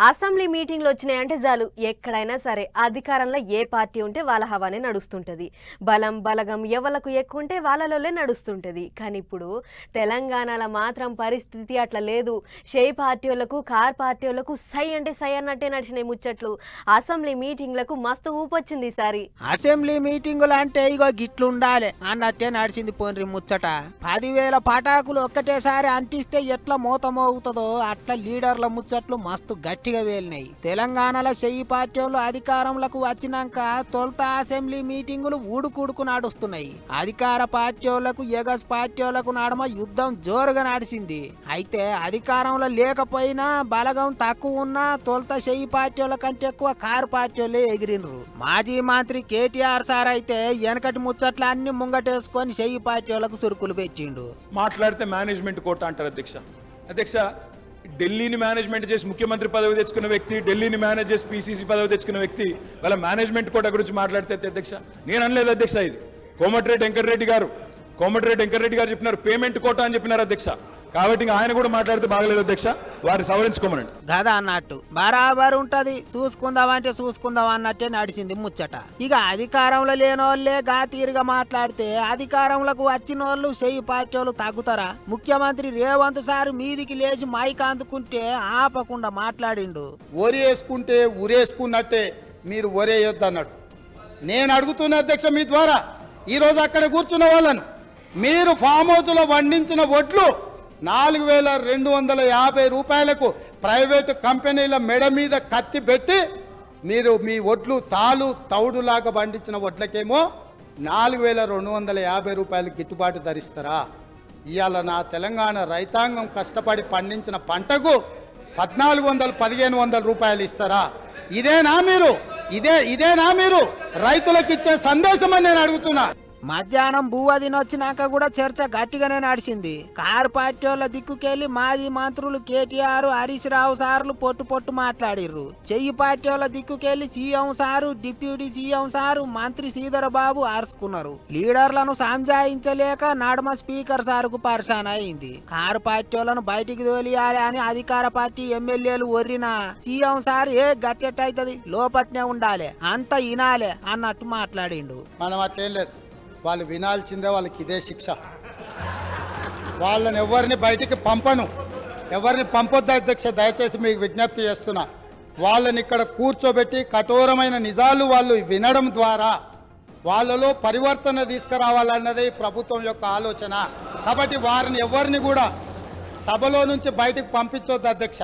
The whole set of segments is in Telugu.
అసెంబ్లీ మీటింగ్లు వచ్చినాయంటే చాలు. ఎక్కడైనా సరే అధికారంలో ఏ పార్టీ ఉంటే వాళ్ళ హవానే నడుస్తుంటుంది. బలం బలగం ఎవలకు ఎక్కువ ఉంటే వాళ్ళలోనే నడుస్తుంటుంది. కానీ ఇప్పుడు తెలంగాణలో మాత్రం పరిస్థితి అట్లా లేదు. షే పార్టీ వాళ్ళకు కార్ పార్టీ వాళ్ళకు సై అంటే సై అన్నట్టే నడిచినాయి ముచ్చట్లు. అసెంబ్లీ మీటింగ్లకు మస్తు ఊపొచ్చింది ఈసారి అసెంబ్లీ మీటింగులు అంటే ఇగో గిట్లుండాలి అన్నట్టే నడిచింది పోన్రి ముచ్చట. పదివేల పటాకులు ఒక్కటేసారి అంటిస్తే ఎట్లా మూత మోగుతుందో అట్లా లీడర్ల ముచ్చట్లు మస్తు గట్టి గట్టిగా వేలినాయి. తెలంగాణలో చెయ్యి పార్టీ అధికారంలోకి వచ్చినాక తొలుత అసెంబ్లీ మీటింగులు ఊడుకుడుకు నడుస్తున్నాయి. అధికార పార్టీలకు ఎగస్ పార్టీలకు నడమ యుద్ధం జోరుగా నడిచింది. అయితే అధికారంలో లేకపోయినా బలగం తక్కువ ఉన్నా తొలుత చెయ్యి పార్టీ వాళ్ళ కంటే ఎక్కువ కారు పార్టీ వాళ్ళే ఎగిరినరు. మాజీ మంత్రి కేటీఆర్ సార్ అయితే వెనకటి ముచ్చట్లు అన్ని ముంగటేసుకొని చెయ్యి పార్టీలకు వాళ్ళకు సురుకులు పెట్టిండు. మాట్లాడితే మేనేజ్మెంట్ కోట అంటారు అధ్యక్ష. అధ్యక్ష ఢిల్లీని మేనేజ్మెంట్ చేసి ముఖ్యమంత్రి పదవి తెచ్చుకున్న వ్యక్తి ఢిల్లీని మేనేజ్ చేసి పీసీసీ పదవి తెచ్చుకున్న వ్యక్తి వాళ్ళ మేనేజ్మెంట్ కోట గురించి మాట్లాడితే అధ్యక్ష నేను అనలేదు అధ్యక్ష ఇది. కోమటిరెడ్డి వెంకటరెడ్డి గారు కోమటిరెడ్డి వెంకటరెడ్డి గారు చెప్పినారు పేమెంట్ కోట అని చెప్పినారు అధ్యక్ష. కాబట్టి ఇంకా ఆయన కూడా మాట్లాడితే బాగలేదు అధ్యక్ష. వారి సవరించుకోమనండి. గదా అన్నట్టు. బరాబర్ ఉంటది. చూసుకుందామంటే చూసుకుందాం అన్నట్టే నడిచింది ముచ్చట. ఇక అధికారంలో లేనోళ్ళే గా తీరుగా మాట్లాడితే అధికారంలోకి వచ్చిన వాళ్ళు చెయ్యి పార్టీ వాళ్ళు తగ్గుతారా ముఖ్యమంత్రి రేవంత్ సార్ మీదికి లేచి మైక్ అందుకుంటే ఆపకుండా మాట్లాడిండు. వరి వేసుకుంటే ఉరేసుకున్నట్టే మీరు ఒరేయొద్దు అన్నాడు నేను అడుగుతున్న అధ్యక్ష మీ ద్వారా ఈరోజు అక్కడ కూర్చున్న వాళ్ళను మీరు ఫామ్ హౌస్లో వండించిన వడ్లు నాలుగు వేల రెండు వందల యాభై రూపాయలకు ప్రైవేటు కంపెనీల మెడ మీద కత్తి పెట్టి మీరు మీ వడ్లు తాలు తౌడులాగా పండించిన వడ్లకేమో నాలుగు వేల రెండు వందల యాభై రూపాయలు గిట్టుబాటు ధరిస్తారా? ఇవాళ నా తెలంగాణ రైతాంగం కష్టపడి పండించిన పంటకు పద్నాలుగు వందలు పదిహేను వందల రూపాయలు ఇస్తారా? ఇదేనా మీరు? ఇదే ఇదేనా మీరు? రైతులకు ఇచ్చే సందేశం అని నేను అడుగుతున్నా. మధ్యాహ్నం భూవదిని వచ్చినాక కూడా చర్చ గట్టిగానే నడిచింది. కారు పార్టీ వాళ్ళ దిక్కుకెళ్ళి మాజీ మంత్రులు కేటీఆర్ హరీష్ రావు సార్లు పొట్టు పొట్టు మాట్లాడిర్రు. చెయ్యి పార్టీ వాళ్ళ దిక్కుకెళ్ళి CM sir deputy CM sir మంత్రి శ్రీధర్ బాబు అరుచుకున్నారు లీడర్లను సంజాయించలేక నడమ స్పీకర్ సారుకు పరిశాన అయింది. కారు పార్టీ వాళ్ళను బయటికి తోలియాలి అని అధికార పార్టీ ఎమ్మెల్యేలు ఒర్రినా సీఎం సార్ ఏ గట్టెట్టయితది? లోపట్నే ఉండాలి అంత ఇనాలే అన్నట్టు మాట్లాడిండు. మనం అట్లేం లేదు. వాళ్ళు వినాల్సిందే వాళ్ళకి ఇదే శిక్ష. వాళ్ళని ఎవరిని బయటికి పంపను. ఎవరిని పంపొద్దు అధ్యక్ష దయచేసి మీకు విజ్ఞప్తి చేస్తున్నా. వాళ్ళని ఇక్కడ కూర్చోబెట్టి కఠోరమైన నిజాలు వాళ్ళు వినడం ద్వారా వాళ్ళలో పరివర్తన తీసుకురావాలన్నదే ప్రభుత్వం యొక్క ఆలోచన. కాబట్టి వారిని ఎవరిని కూడా సభలో నుంచి బయటికి పంపించొద్దు అధ్యక్ష.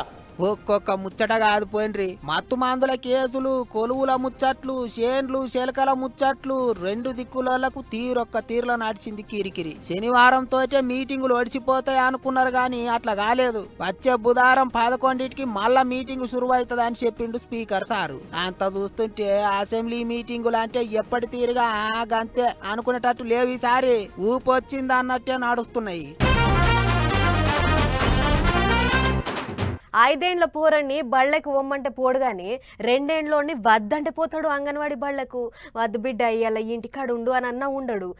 ఒక్కొక్క ముచ్చట కాదు పోయినరి. మత్తు మందుల కేసులు కొలువుల ముచ్చట్లు చేన్లు శెలకల ముచ్చట్లు రెండు దిక్కులకు తీరొక్క తీరులో నడిచింది కిరికిరి. శనివారం తోటే మీటింగులు ఒడిచిపోతాయి అనుకున్నారు గాని అట్లా కాలేదు. వచ్చే బుధవారం పదకొండింటికి మళ్ళా మీటింగ్ శురువైతుంది అని చెప్పిండు స్పీకర్ సారు. అంత చూస్తుంటే అసెంబ్లీ మీటింగులు అంటే ఎప్పటి తీరుగా ఆ గంతే అనుకునేటట్టు లేవు ఈసారి. ఊపొచ్చింది అన్నట్టే నడుస్తున్నాయి. ఐదేండ్ల పోరన్ని బళ్ళకి ఒమ్మంటే పోడు కానీ రెండేండ్లోని వద్దంటే పోతాడు అంగన్వాడి బళ్ళకు. వద్దు బిడ్డ అయ్యాల ఇంటికాడ ఉండు అని అన్నా ఉండడు.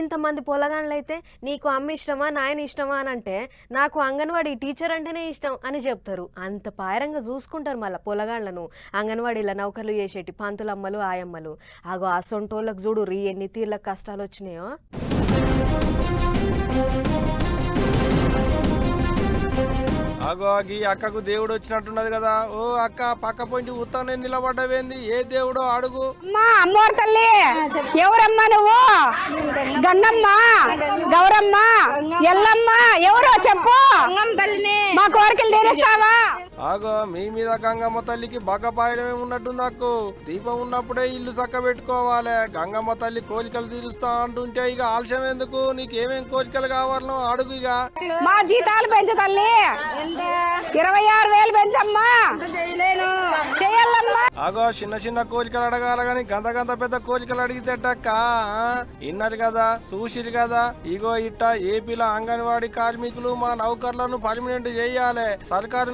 ఇంతమంది మంది అయితే నీకు అమ్మ ఇష్టమా నాయన ఇష్టమా అని అంటే నాకు అంగన్వాడి టీచర్ అంటేనే ఇష్టం అని చెప్తారు. అంత పాయరంగా చూసుకుంటారు మళ్ళీ పొలగాళ్ళను అంగన్వాడీల నౌకర్లు చేసేటి పంతులమ్మలు ఆయమ్మలు. ఆగో ఆ సొంటోళ్ళకు చూడు రీ ఎన్ని తీర్లకు కష్టాలు వచ్చినాయో. అగో ఈ అక్కకు దేవుడు వచ్చినట్టున్నది కదా. ఓ అక్క పక్క పోయింటి ఉత్తానే నిలబడ్డవేంది? ఏ దేవుడో అడుగు. అమ్మా అమ్మోరు తల్లి ఎవరమ్మా నువ్వు? గన్నమ్మ గౌరమ్మ ఎల్లమ్మ ఎవరో చెప్పు. మా కోరికలు తీరుస్తావా? ఆగో మీ మీద గంగమ్మ తల్లికి బగ్గపాయలమే ఉన్నట్టుంది అక్కు దీపం ఉన్నప్పుడే ఇల్లు చక్క పెట్టుకోవాలి గంగమ్మ తల్లి కోరికలు తీరుస్తా అంటుంటే ఇక ఆలస్యం ఎందుకు? నీకేమేం కోరికలు కావాలో అడుగు ఇక. మా జీతాలు పెంచు తల్లి. ఇరవై ఆరు వేలు పెంచమ్మా. చేయాలమ్మా అగో చిన్న చిన్న కోరికలు అడగాల గాని గంత గంత పెద్ద కోరికలు అడిగితే అక్క ఇన్నారు కదా చూసిరు కదా. ఇగో ఇట్ట ఏపీలో అంగన్వాడీ కార్మికులు మా నౌకర్లను పర్మనెంట్ చేయాలి. సర్కారు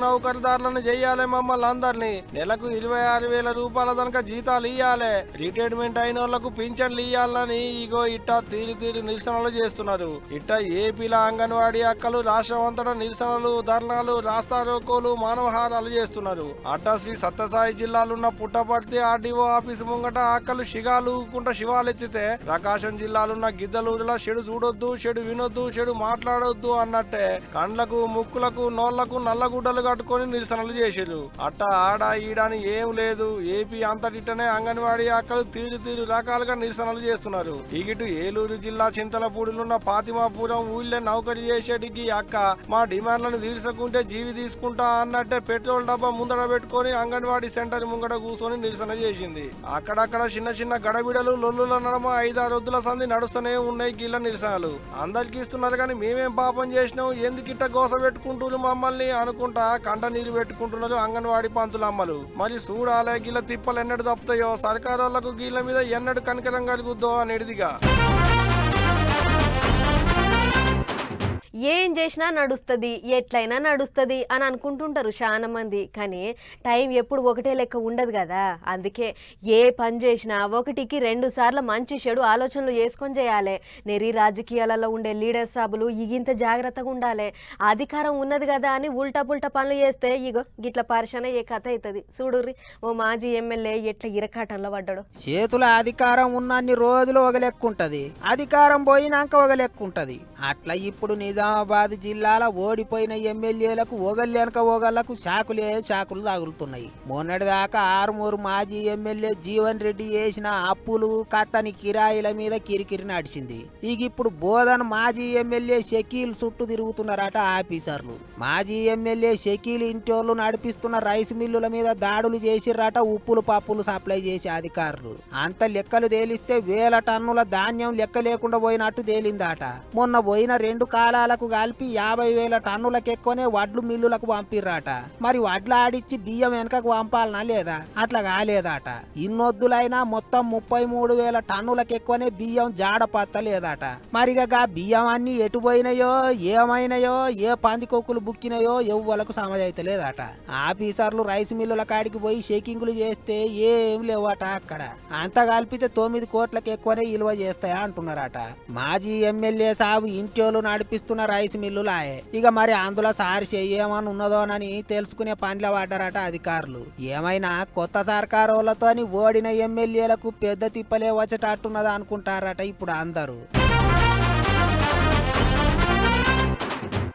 నౌకరుదారులను చేయాలి మమ్మల్ని అందరినీ. నెలకు ఇరవై ఆరు వేల రూపాయల తనక జీతాలు ఇయ్యాలి. రిటైర్మెంట్ అయిన వాళ్ళకు పింఛన్లు ఇయ్యాలని ఇగో ఇట్ట తీరు తీరు నిరసనలు చేస్తున్నారు. ఇట్ట ఏపీలో అంగన్వాడీ అక్కలు రాష్ట్రం అంతటా నిరసనలు ధర్నాలు రాస్తారోకోలు మానవహారాలు చేస్తున్నారు. అట్ట శ్రీ సత్యసాయి జిల్లాలున్న పుట్టపర్తి ఆర్డీఓ ఆఫీసు ముంగట అక్కలు శిగాలు కుంట శివాలెత్తితే ప్రకాశం జిల్లాలున్న గిద్దలూరులో చెడు చూడొద్దు చెడు వినొద్దు చెడు మాట్లాడొద్దు అన్నట్టే. కండ్లకు ముక్కులకు నోళ్ళకు నల్లగుడ్డలు కట్టుకొని నిరసనలు చేసిరు అట్ట ఆడ ఈడని ఏం లేదు. ఏపీ అంతటిట్టనే అంగన్వాడీ అక్కలు తీరు తీరు రకాలుగా నిరసనలు చేస్తున్నారు. ఇగిటు ఏలూరు జిల్లా చింతలపూడిలున్న పాతిమాపురం ఊళ్ళో నౌకరీ చేసేటికి అక్క మా డిమాండ్లను తీర్చకుంటే జీవి తీసుకుంటా అన్నట్టే పెట్రోల్ డబ్బా ముందర పెట్టుకొని అంగన్వాడీ సెంటర్ ముంగడ కూర్చొని నిరసన చేసింది. అక్కడక్కడ చిన్న చిన్న గడబిడలు లొల్లుల నడమ ఐదారు వద్దుల సంధి నడుస్తూనే ఉన్నాయి గిల్ల నిరసనలు. అందరికి ఇస్తున్నారు కానీ మేమేం పాపం చేసినాం? ఎందుకిట్ట గోస పెట్టుకుంటున్నారు మమ్మల్ని? అనుకుంటా కంట నీరు పెట్టుకుంటున్నారు అంగన్వాడీ పంతులమ్మలు మరి చూడాలే గీళ్ళ తిప్పలు ఎన్నడు తప్పుతాయో సర్కారాలకు గీళ్ళ మీద ఎన్నడు కనికరం కలుగుద్దో అనేటిదిగా ఏం చేసినా నడుస్తుంది ఎట్లయినా నడుస్తుంది అని అనుకుంటుంటారు చాలా మంది కానీ టైం ఎప్పుడు ఒకటే లెక్క ఉండదు కదా. అందుకే ఏ పని చేసినా ఒకటికి రెండు సార్లు మంచి చెడు ఆలోచనలు చేసుకొని చేయాలి. నెరి రాజకీయాలలో ఉండే లీడర్ సాబులు ఇగింత జాగ్రత్తగా ఉండాలి. అధికారం ఉన్నది కదా అని ఉల్టా పుల్టా పనులు చేస్తే ఇగో గిట్ల పరిశన ఏ కథ అవుతుంది చూడుర్రి ఓ మాజీ ఎమ్మెల్యే ఎట్లా ఇరకాటంలో పడ్డాడు. చేతుల అధికారం ఉన్నన్ని రోజులు ఒక లెక్క ఉంటది అధికారం పోయినాక ఒక లెక్క ఉంటది అట్లా ఇప్పుడు నిజామాబాద్ జిల్లాల ఓడిపోయిన ఎమ్మెల్యేలకు ఒగళ్ళెనక ఒగళ్ళకు శాకులే శాకులు తగులుతున్నాయి. మొన్నటిదాకా ఆరుమూరు మాజీ ఎమ్మెల్యే జీవన్ రెడ్డి చేసిన అప్పులు కట్టని కిరాయిల మీద కిరికిరి నడిచింది. ఇక ఇప్పుడు బోధన్ మాజీ ఎమ్మెల్యే షకీల్ చుట్టూ తిరుగుతున్నారట ఆఫీసర్లు. మాజీ ఎమ్మెల్యే షకీల్ ఇంటోళ్ళు నడిపిస్తున్న రైస్ మిల్లుల మీద దాడులు చేసిర్రట ఉప్పులు పప్పులు సప్లై చేసే అధికారులు. అంత లెక్కలు తేలిస్తే వేల టన్నుల ధాన్యం లెక్క లేకుండా పోయినట్టు తేలిందట. మొన్న పోయిన రెండు కాలాల కాలాలకు కలిపి యాభై వేల టన్నులకు ఎక్కువనే వడ్లు మిల్లులకు పంపిర్రాట. మరి వడ్లు ఆడిచ్చి బియ్యం వెనకకు పంపాలనా లేదా? అట్లా కాలేదట. ఇన్నొద్దులైనా మొత్తం ముప్పై మూడు వేల టన్నులకు ఎక్కువనే బియ్యం జాడ పత్తలేదట. మరిగా బియ్యం అన్ని ఎటు పోయినాయో ఏమైనాయో ఏ పందికొక్కులు బుక్కినాయో ఎవ్వలకు సమజైతలేదట ఆఫీసర్లు రైస్ మిల్లుల కాడికి పోయి షేకింగ్లు చేస్తే ఏం లేవట అక్కడ. అంత కలిపితే తొమ్మిది కోట్లకు ఎక్కువనే విలువ చేస్తాయా అంటున్నారట. మాజీ ఎమ్మెల్యే సాబు ఇంటోళ్ళు నడిపిస్తున్న రైస్ మిల్లులాయే ఇక మరి అందులో సారి చెయ్యేమని ఉన్నదోనని తెలుసుకునే పనిలో పడ్డారట అధికారులు. ఏమైనా కొత్త సర్కారోళ్ళతోని ఓడిన ఎమ్మెల్యేలకు పెద్ద తిప్పలే వచ్చేటట్టున్నది అనుకుంటారట ఇప్పుడు అందరూ.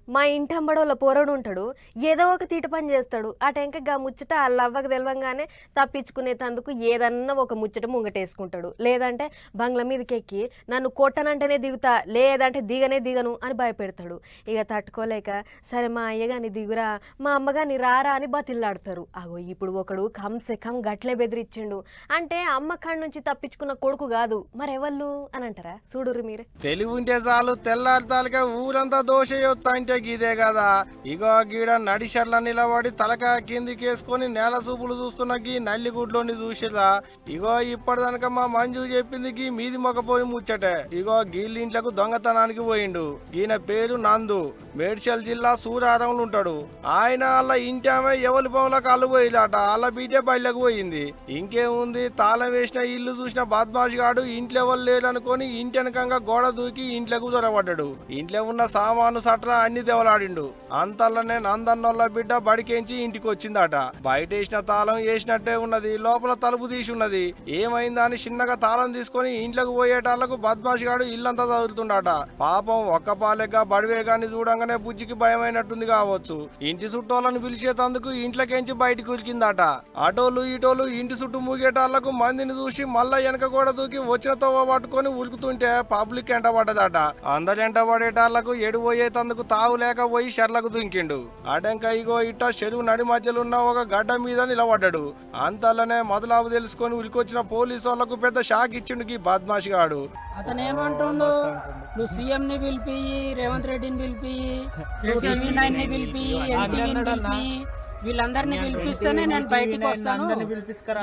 మా ఇంటంబడోళ్ళ పోరడు ఉంటాడు ఏదో ఒక తీట పని చేస్తాడు. ఆ టెంక గా ముచ్చట ఆ లవ్వకు తప్పించుకునే తప్పించుకునేటందుకు ఏదన్నా ఒక ముచ్చట ముంగటేసుకుంటాడు. లేదంటే బంగ్లా మీదకి ఎక్కి నన్ను కొట్టనంటేనే దిగుతా లేదంటే దిగనే దిగను అని భయపెడతాడు. ఇక తట్టుకోలేక సరే మా అయ్య గాని దిగురా మా అమ్మ గాని రారా అని బతిల్లాడతారు అగో ఇప్పుడు ఒకడు కంసే కం గట్లే బెదిరించిండు అంటే అమ్మ కాడి నుంచి తప్పించుకున్న కొడుకు కాదు. మరెవళ్ళు? అని అంటారా? చూడురు మీరే. తెలివి ఉంటే చాలు తెల్లారితాలుగా ఊరంతా దోషయొచ్చు అంటే గీదే కదా. ఇగో గీడ నడిషర్ల నిలబడి తలకాయ కిందికేసుకొని నేల చూపులు చూస్తున్న గీ నల్లిగుడ్లోని చూసిరా ఇగో ఇప్పటిదనక మా మంజు చెప్పింది గీ మీది మొకపోయి ముచ్చటే. ఇగో గీళ్ళింట్లకు దొంగతనానికి పోయిండు. ఈయన పేరు నందు. మేడ్చల్ జిల్లా సూరారంలో ఉంటాడు ఆయన వాళ్ళ ఇంటి ఆమె ఎవరి పొలంలోకి అల్లు పోయిలాట. వాళ్ళ బీటే బయలకు పోయింది. ఇంకేముంది? తాళం వేసిన ఇల్లు చూసిన బద్మాష్ గాడు ఇంట్లో ఎవరు లేరనుకొని ఇంటి వెనకంగా గోడ దూకి ఇంట్లోకి దొరబడ్డాడు ఇంట్లో ఉన్న సామాను సట్రా అన్ని దెవలాడిండు అంతల్లనే నందన్నోళ్ళ బిడ్డ బడికేంచి ఇంటికి వచ్చిందట బయట వేసిన తాళం వేసినట్టే ఉన్నది లోపల తలుపు తీసి ఉన్నది ఏమైందా అని చిన్నగా తాళం తీసుకొని ఇంట్లోకి పోయేటాళ్ళకు బద్మాషిగాడు ఇల్లంతా చదువుతుండట పాపం ఒక్క పాలెగ్గా బడివే గాని చూడంగానే బుజ్జికి భయమైనట్టుంది కావచ్చు. ఇంటి చుట్టోళ్ళని పిలిచేతందుకు ఇంట్లోకేంచి బయటికి ఉరికిందట. అటోలు ఇటోలు ఇంటి చుట్టూ మూగేటాళ్ళకు మందిని చూసి మళ్ళా వెనక కూడా దూకి వచ్చిన తోవ పట్టుకొని ఉరుకుతుంటే పబ్లిక్ ఎంటబడ్డదట అందరు ఎంటబడేటాళ్ళకు ఎడిపోయేతందుకు తావు లేక పోయి షెర్లకు దుంకిండు. అటెంక ఇగో ఇట్ట చెరువు నడి మధ్యలో ఉన్న ఒక గడ్డ మీద నిలబడ్డాడు. అంతలోనే మొదలావు తెలుసుకొని ఉరికొచ్చిన పోలీసు వాళ్ళకు పెద్ద షాక్ ఇచ్చిండు ఈ బద్మాష్ గాడు. అతను ఏమంటుండు నువ్వు సీఎం ని పిలిపి రేవంత్ రెడ్డిని పిలిపి నువ్వు టీవీ నైన్ని పిలిపి వీళ్ళందరినీ పిలిపిస్తేనే నేను బయటికి వస్తాను.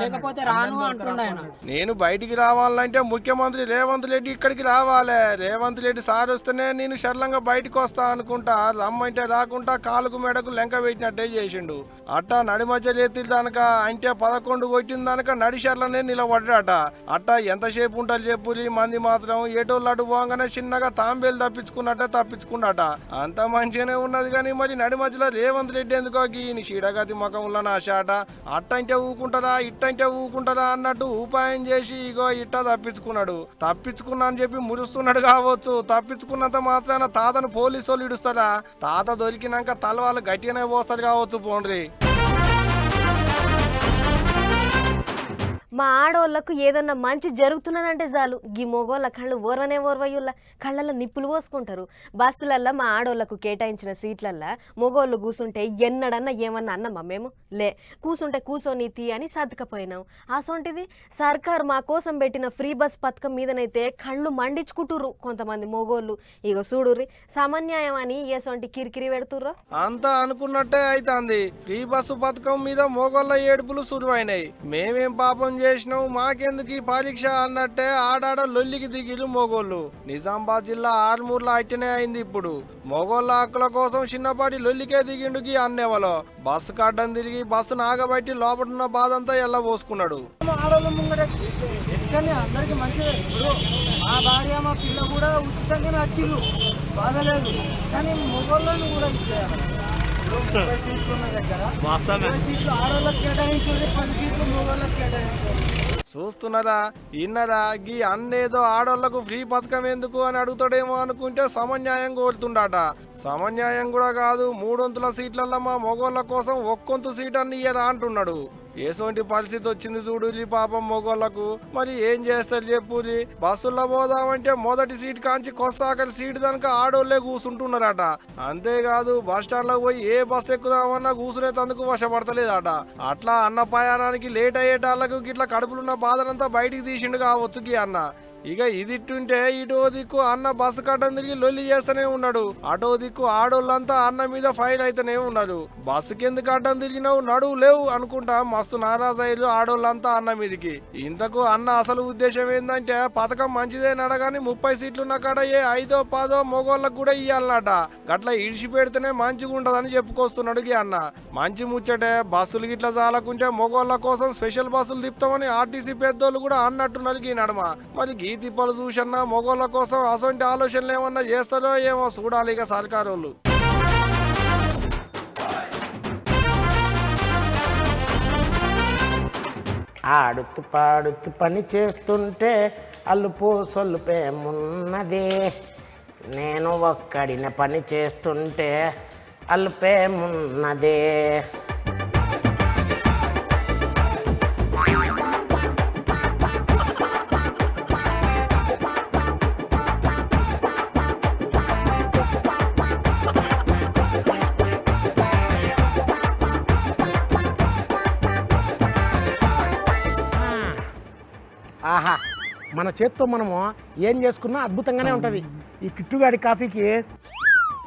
లేకపోతే రాను అంటుండ ఆయన. నేను బయటికి రావాలంటే ముఖ్యమంత్రి రేవంత్ రెడ్డి ఇక్కడికి రావాలి. రేవంత్ రెడ్డి సార్ వస్తేనే నేను సరళంగా బయటికి వస్తా అనుకుంటా. రమ్మంటే రాకుండా కాలుకు మెడకు లెంక పెట్టినట్టే చేసిండు. అట్టా నడి మధ్య చేతి దానక అంటే పదకొండు కొట్టిన దానక నడి షర్లనే నిలబడ్డాట. అట్టా ఎంతసేపు ఉంటారు చెప్పులి మంది మాత్రం ఏటోళ్ళు అటు పోగానే చిన్నగా తాంబేలు తప్పించుకున్నట్టే తప్పించుకున్నట. అంత మంచిగానే ఉన్నది కానీ మరి నడి మధ్యలో రేవంత్ రెడ్డి ఎందుకో ఈ షీడగతి ముఖంలో నా షాట అట్టంటే ఊకుంటారా ఇట్టంటే ఊకుంటారా అన్నట్టు ఉపాయం చేసి ఇగో ఇట్ట తప్పించుకున్నాడు. తప్పించుకున్నా అని చెప్పి మురుస్తున్నాడు కావచ్చు. తప్పించుకున్నంత మాత్రాన తాతను పోలీసు వాళ్ళు ఇడుస్తారా? తాత దొరికినాక తలవాళ్ళు గట్టిగానే పోస్తారు కావచ్చు పోండ్రి. మా ఆడోళ్ళకు ఏదన్నా మంచి జరుగుతున్నదంటే చాలు. గీ మొగోళ్ళ కళ్ళు ఓర్వనే ఓర్వయుళ్ళ కళ్ళల్లో నిప్పులు పోసుకుంటారు. బస్సులల్లో మా ఆడోళ్ళకు కేటాయించిన సీట్లల్లో మొగోళ్ళు కూసుంటే ఎన్నడన్నా ఏమన్నా అన్నమా మేము? లే కూసుంటే కూసోని తీ అని సర్దుకపోయినాం. అసొంటిది? సర్కార్ మా కోసం పెట్టిన ఫ్రీ బస్ పథకం మీదనైతే కళ్ళు మండించుకుంటుర్రు కొంతమంది మొగోళ్ళు. ఇక చూడుర్రి సమన్యాయం అని ఏసొంటి కిరికిరి పెడుతుర్రో? అంతా అనుకున్నట్టే అయితాంది. ఫ్రీ బస్సు పథకం మీద మొగోళ్ళ ఏడుపులు సురువైనాయి. మేమేం పాపం చేసినాం మాకెందుకు ఈ పరీక్ష అన్నట్టే ఆడాడ లొల్లికి దిగిరు మోగోళ్ళు. నిజామాబాద్ జిల్లా ఆర్మూర్లో అట్టనే అయింది ఇప్పుడు. మోగోళ్ళ హక్కుల కోసం చిన్నపాటి లొల్లికే దిగిండు గీ అన్నేవలో. బస్సు కడ్డం తిరిగి బస్సు నాగబట్టి లోపటున్న బాధ అంతా ఎల్ల పోసుకున్నాడు. ఆడవాళ్ళ ముంగట ఎక్కడనే అందరికి మంచిదే. ఇప్పుడు మా భార్య మా పిల్ల కూడా ఉచితంగానే బాధలేదు కానీ మొగోళ్ళని కూడా ఇచ్చేయాలి ఇప్పుడు ముప్పై సీట్లు ఉన్న దగ్గర. సీట్లు ఆడవాళ్ళకి కేటాయించండి పది సీట్లు మొగోళ్ళకి చూస్తున్నారా ఇన్నరా గీ అన్నేదో ఆడోళ్ళకు ఫ్రీ పథకం ఎందుకు అని అడుగుతాడేమో అనుకుంటే సమన్యాయం కోరుతుండట. సమన్యాయం కూడా కాదు మూడొంతుల సీట్లల్లో మా మొగోళ్ళ కోసం ఒక్కొంతు సీట్ అన్ని ఇయ్యరా అంటున్నాడు. ఏసోంటి పరిస్థితి వచ్చింది చూడురి పాపం మొగోళ్ళకు మరి ఏం చేస్తారు చెప్పురి బస్సుల్లో పోదామంటే మొదటి సీట్ కాంచి కొస్తాకలి సీట్ దానిక ఆడోళ్ళే కూర్చుంటున్నారట అంతేకాదు బస్ స్టాండ్లో పోయి ఏ బస్ ఎక్కుదామన్నా కూసునే తందుకు వశపడతలేదట. అట్లా అన్న ప్రయాణానికి లేట్ అయ్యేటాళ్ళకు గిట్ల కడుపులున్న బాధనంతా బయటికి తీసిండు కావచ్చు అన్న. ఇక ఇదిట్టుంటే ఇటో దిక్కు అన్న బస్సు కట్టం తిరిగి లొల్లి చేస్తూనే ఉన్నాడు. అటో దిక్కు ఆడోళ్ళంతా అన్న మీద ఫైల్ అయితేనే ఉన్నారు. బస్సు కింద కట్టం తిరిగినావు? నడువు లేవు అనుకుంటా మస్తు నారాజయ్యలు ఆడోళ్ళంతా అన్న మీదికి. ఇంతకు అన్న అసలు ఉద్దేశం ఏంటంటే పథకం మంచిదే నడగాని ముప్పై సీట్లు ఉన్న కాడ ఏ ఐదో పదో మొగోళ్ళకు కూడా ఇయ్యాలన్నట. గట్ల ఇడిచి పెడితేనే మంచిగా ఉంటదని చెప్పుకొస్తున్నాడు ఈ అన్న. మంచి ముచ్చటే బస్సులు గిట్ల చాలకుంటే మొగోళ్ళ కోసం స్పెషల్ బస్సులు తిప్పుతామని ఆర్టీసీ పెద్దోళ్ళు కూడా అన్నట్టున్నారు ఈ నడమ. మరి గీ తిప్పలు చూసన్నా మొగోళ్ళ కోసం అసొంటి ఆలోచనలు ఏమన్నా చేస్తారో ఏమో చూడాలి ఇక సర్కారు ఆడుతూ పాడుతూ పని చేస్తుంటే అల్లుపు సొల్లుపేమున్నది నేను ఒక్కడిన పని చేస్తుంటే అల్పేమున్నదే ఆహా. మన చేత్తో మనము ఏం చేసుకున్నా అద్భుతంగానే ఉంటుంది. ఈ కిట్టుగాడి కాఫీకి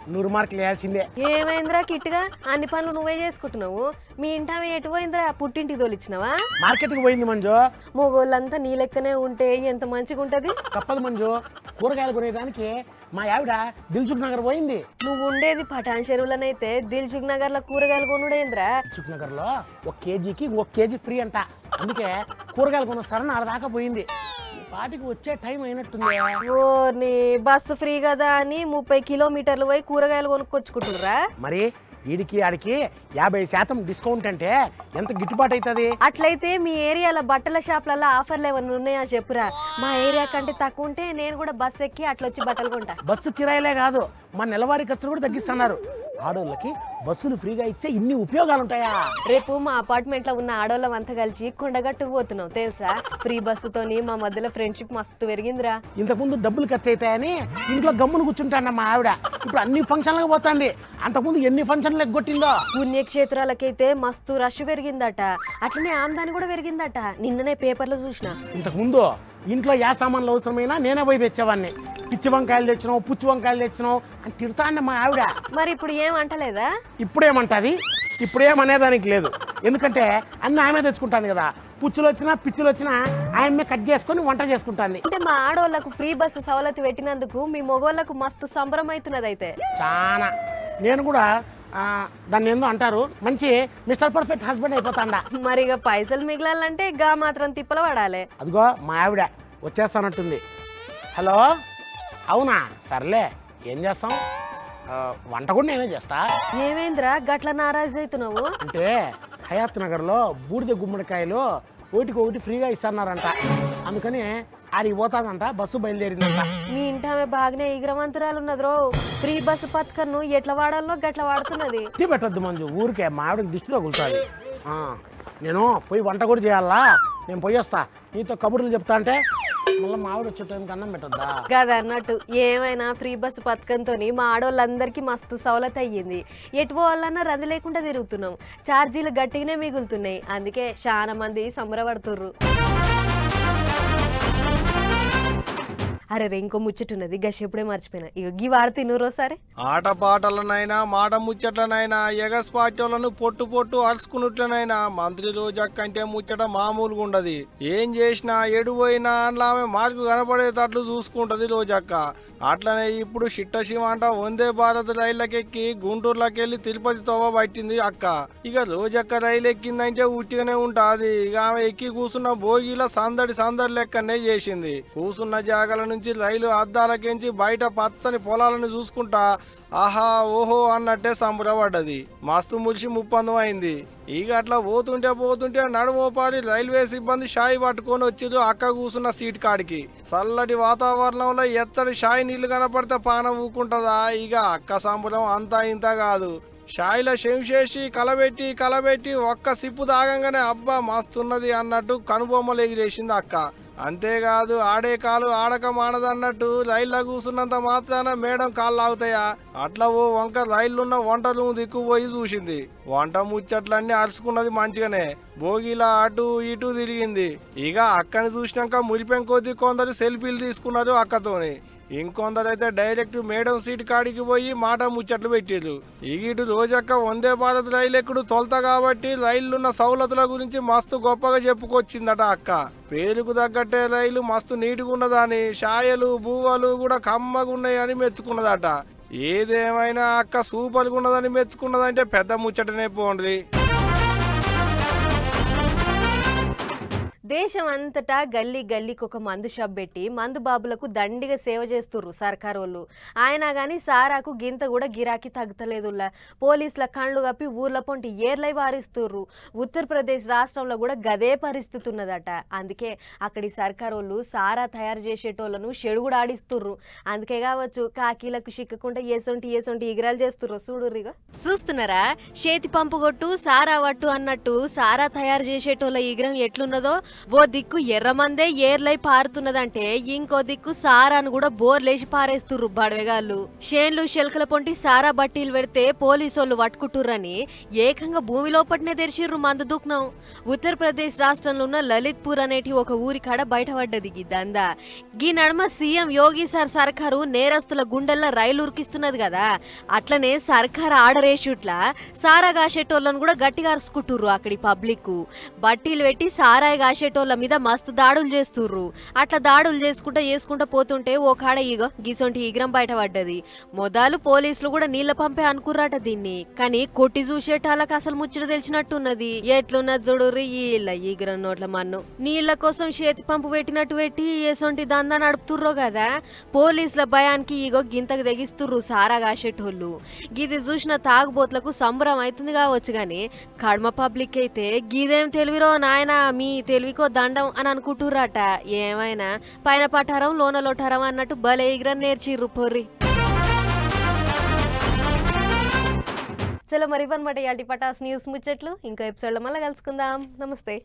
నూరు మార్కులు వేయాల్సిందే. ఏమైందిరా కిట్టుగా? అన్ని పనులు నువ్వే చేసుకుంటున్నావు. మీ ఇంటామె ఎటు పోయిందిరా? పుట్టింటికి తోలిచ్చినావా? మార్కెట్కి పోయింది మంజు. మొగోళ్ళంతా నీ లెక్కనే ఉంటే ఎంత మంచిగా ఉంటది? తప్పదు మంజు. కూరగాయలు కొనేదానికి మా ఆవిడ దిల్సుఖ్ నగర్ పోయింది. నువ్వు ఉండేది పటాన్ చెరువులనైతే దిల్సుఖ్ నగర్లో కూరగాయలు కొనుడేంద్రా? దిల్సుఖ్ నగర్లో ఒక కేజీకి ఒక కేజీ ఫ్రీ అంట. అందుకే కూరగాయలు కొనొస్తారని ఆడదాకా పోయింది. ఈ పాటికి వచ్చే టైం అయినట్టుంది. ఓర్ని బస్సు ఫ్రీ కదా అని ముప్పై కిలోమీటర్లు పోయి కూరగాయలు కొనుక్కొచ్చుకుంటుర్రా? మరి వీడికి ఆడికి యాభై శాతం డిస్కౌంట్ అంటే ఎంత గిట్టుబాటు అవుతుంది అట్లయితే మీ ఏరియాలో బట్టల షాప్లలో ఆఫర్లు ఏమన్నా ఉన్నాయా చెప్పురా? మా ఏరియా కంటే తక్కువ ఉంటే నేను కూడా బస్ ఎక్కి అట్లా వచ్చి బట్టలు కొంటా. బస్సు కిరాయిలే కాదు మన నెలవారీ ఖర్చులు కూడా తగ్గిస్తున్నారు. ఆడోళ్ళకి బస్సులు ఫ్రీగా ఇచ్చే ఇన్ని ఉపయోగాలు ఉంటాయా రేపు మా అపార్ట్మెంట్లో ఉన్న ఆడోళ్ళం అంతా కలిసి కొండగట్టుకు పోతున్నాం తెలుసా? ఫ్రీ బస్సుతోని మా మధ్యలో ఫ్రెండ్షిప్ మస్తు పెరిగిందిరా. ఇంతకుముందు డబ్బులు ఖర్చు అవుతాయని ఇంట్లో గమ్మును కూర్చుంటాన్న మా ఆవిడ. ఇప్పుడు అన్ని ఫంక్షన్లకు పోతుంది. అంతకుముందు ఎన్ని ఫంక్షన్లు ఎగ్గొట్టిందో? పుణ్యక్షేత్రాలకైతే మస్తు రష్ పెరిగిందట. అట్లనే ఆమ్దాని కూడా పెరిగిందట. నిన్ననే పేపర్లో చూసిన. ఇంతకుముందు ఇంట్లో ఏ సామాన్లు అవసరమైనా నేనే పోయి తెచ్చేవాడిని పిచ్చి వంకాయలు తెచ్చినావు పుచ్చి వంకాయలు తెచ్చినావు అని తిడతా అన్న మా ఆవిడ. మరి ఇప్పుడు ఏం అంటలేదా? ఇప్పుడేమంటది? ఇప్పుడేమనేదానికి లేదు. ఎందుకంటే అన్ని ఆమె తెచ్చుకుంటాను కదా. పుచ్చులు వచ్చినా పిచ్చులు వచ్చినా ఆమె కట్ చేసుకొని వంట చేసుకుంటాను అంటే మా ఆడోళ్ళకు ఫ్రీ బస్సు సవలతి పెట్టినందుకు మీ మొగోళ్ళకు మస్తు సంబరం అవుతున్నది అయితే చాలా నేను కూడా ఆ, దాన్ని ఏందో అంటారు. మంచి మిస్టర్ పర్ఫెక్ట్ హస్బెండ్ అయిపోతాండా. మరి ఇక పైసలు మిగిలాలంటే గా మాత్రం తిప్పల పడాలి అదిగో మా ఆవిడ వచ్చేస్తానట్టుంది హలో? అవునా? సర్లే ఏం చేస్తాం? ఆ, వంట కూడా నేనే చేస్తా. ఏమైందిరా? గట్ల నారాజు అవుతున్నావు? అంటే హయాత్ నగర్లో బూడిద గుమ్మడికాయలు ఒకటికి ఒకటి ఫ్రీగా ఇస్తున్నారంట. అందుకని ఆడికి పోతాదంట బస్సు బయలుదేరిందంట. మీ ఇంటి ఆమె బాగానే ఈగ్రవంతురాలు ఉన్నది రో ఫ్రీ బస్సు పథకన్ను ఎట్లా వాడాలో గట్ల వాడుతున్నది. టీ పెట్టద్దు మంజు ఊరికే మా ఆవిడకి దిష్టి తగులుతుంది ఆ, నేను పోయి వంట కూడా చేయాలా? నేను పోయి వస్తా. నీతో కబుర్లు చెప్తా అంటే మళ్ళీ వచ్చే పెట్టొద్దా? అన్నట్టు ఏమైనా ఫ్రీ బస్సు పథకంతో మా ఆడవాళ్ళందరికీ మస్తు సౌలత్ అయ్యింది. ఎటు పోవాలన్నా రద్దు లేకుండా తిరుగుతున్నాం. ఛార్జీలు గట్టిగానే మిగులుతున్నాయి. అందుకే చాలా మంది సంబరపడుతుర్రు. అరే రే ఇంకో ముచ్చటున్నది గషెప్పుడే మర్చిపోయినా. ఇక గీ వాడితే సరే? ఆట పాటలనైనా మాట ముచ్చట్లనైనా ఎగస్ పార్టీలను పొట్టు పొట్టు అరుచుకున్నట్లనైనా మంత్రి రోజా అంటే ముచ్చట మామూలుగా ఉండదు. ఏం చేసినా ఎడుపోయినా అందులో ఆమె మార్కు కనపడేటట్లు చూసుకుంటది రోజక్క. అట్లనే ఇప్పుడు చిట్ట శివంట వందే భారత్ రైళ్ళకెక్కి గుంటూరులోకి వెళ్ళి తిరుపతి తోవ పట్టింది అక్క. ఇక రోజక్క రైలు ఎక్కిందంటే ఉట్టిగానే ఉంటాది. ఇక ఆమె ఎక్కి కూసున్న భోగిల సందడి సందడి లెక్కనే చేసింది. కూసున్న జాగలను నుంచి రైలు అద్దాలకించి బయట పచ్చని పొలాలను చూసుకుంటా ఆహా ఓహో అన్నట్టే సంబరపడ్డది. మస్తు ములిసి ముప్పందం అయింది. ఇక అట్లా పోతుంటే పోతుంటే నడుమోపాలి రైల్వే సిబ్బంది షాయి పట్టుకొని వచ్చిరు అక్క కూసున్న సీట్ కాడికి. చల్లటి వాతావరణంలో ఎచ్చడి షాయి నీళ్ళు కనపడితే పానం ఊకుంటదా? ఇక అక్క సంబరం అంతా ఇంత కాదు. షాయిలో శంశేసి కలబెట్టి కలబెట్టి ఒక్క సిప్పు తాగంగానే అబ్బా మస్తున్నది అన్నట్టు కనుబొమ్మలు ఎగిరేసింది అక్క. అంతేకాదు ఆడే కాలు ఆడక మానదన్నట్టు రైల్లో కూసున్నంత మాత్రాన మేడం కాళ్ళు ఆగుతాయా? అట్లా ఓ వంక రైళ్ళున్న వంటలు దిక్కుపోయి చూసింది. వంట ముచ్చట్లన్నీ అరుచుకున్నది మంచిగానే. భోగిలా అటు ఇటు తిరిగింది. ఇక అక్కని చూసినాక మురిపెం కొందరు సెల్ఫీలు తీసుకున్నారు అక్కతోని. ఇంకొందరైతే డైరెక్ట్ మేడం సీట్ కాడికి పోయి మాట ముచ్చట్లు పెట్టారు ఇగిటు రోజక్క వందే భారత్ రైలు ఎక్కుడు తొలత కాబట్టి రైళ్ళున్న సౌలతుల గురించి మస్తు గొప్పగా చెప్పుకొచ్చిందట అక్క. పేరుకు తగ్గట్టే రైలు మస్తు నీట్గా ఉన్నదని షాయలు బూవలు కూడా కమ్మగా ఉన్నాయని మెచ్చుకున్నదట. ఏదేమైనా అక్క సూపర్గా ఉన్నదని మెచ్చుకున్నదంటే పెద్ద ముచ్చటనే పోండి దేశం అంతటా గల్లీ గల్లీకి ఒక మందు షాప్ పెట్టి మందు బాబులకు దండిగా సేవ చేస్తుర్రు సర్కార్ వాళ్ళు ఆయన కానీ సారాకు గింత కూడా గిరాకీ తగ్గలేదులా పోలీసుల కళ్ళు కప్పి ఊర్ల పొంటి ఏర్లై వారిస్తుర్రు. ఉత్తరప్రదేశ్ రాష్ట్రంలో కూడా గదే పరిస్థితి ఉన్నదట అందుకే అక్కడి సర్కార్ వాళ్ళు సారా తయారు చేసేటోళ్ళను కూడా ఆడిస్తుర్రు. అందుకే కావచ్చు కాకీలకు చిక్కకుండా ఏసొంటి ఏసొంటి ఎగిరాలు చేస్తుర్రు చూడుర్రిగా చూస్తున్నారా? చేతి పంపు కొట్టు సారా వట్టు అన్నట్టు సారా తయారు చేసేటోళ్ళ ఈగ్రహం ఎట్లున్నదో ఓ దిక్కు ఎర్రమందే ఏర్లై పారుతున్నదంటే ఇంకో దిక్కు సారా అని కూడా బోర్లేసి పారేస్తుర్రు బడవెగాళ్ళు. షేన్లు శెల్కల పొంటి సారా బట్టీలు పెడితే పోలీసోళ్ళు పట్టుకుంటుర్రని ఏకంగా భూమి లోపట్నే తెరిచిర్రు మందు దూక్నం. ఉత్తరప్రదేశ్ రాష్ట్రంలో ఉన్న లలిత్పూర్ అనేటి ఒక ఊరి కాడ బయటపడ్డది ఈ దందా. గీ నడుమ సీఎం యోగి సార్ సర్కారు నేరస్తుల గుండెల్లో రైలు ఉరికిస్తున్నది కదా అట్లనే సర్కార్ ఆర్డర్ సారా కాసేటోళ్ళను కూడా గట్టిగా అరుచుకుంటుర్రు అక్కడి పబ్లిక్ బట్టీలు పెట్టి సారాయి కాసేటోళ్ళ మీద మస్తు దాడులు చేస్తుర్రు. అట్లా దాడులు చేసుకుంటా చేసుకుంటా పోతుంటే ఓ కాడ ఈగో గీసొంటి ఈగ్రం బయటపడ్డది మొదలు పోలీసులు కూడా నీళ్ళ పంపే అనుకుర్రాట దీన్ని. కానీ కొట్టి చూసేటాలకు అసలు ముచ్చట తెలిసినట్టున్నది. ఎట్లున్నది చూడుర్రి ఈళ్ళ ఈగ్రం నోట్ల మన్ను. నీళ్ళ కోసం చేతి పంపు పెట్టినట్టు పెట్టి ఏసొంటి దందా నడుపుతుర్రో కదా. పోలీసుల భయానికి ఈగో గింతకు తెగిస్తుర్రు సారా కాసేటోళ్ళు. గిది చూసిన తాగుబోతులకు సంబరం అవుతుంది కావచ్చు గాని కడమ పబ్లిక్ అయితే గీదేం తెలివిరో నాయనా మీ తెలివి నీకో దండం అని అనుకుంటుర్రట. ఏమైనా? పైన పఠారం లోన లోటారం అన్నట్టు భలే ఎగిరని నేర్చిర్రు పొర్రి. చలో మరి ఇవన్నమాట ఇలాంటి పటాస్ న్యూస్ ముచ్చట్లు. ఇంకో ఎపిసోడ్లో మళ్ళీ కలుసుకుందాం. నమస్తే.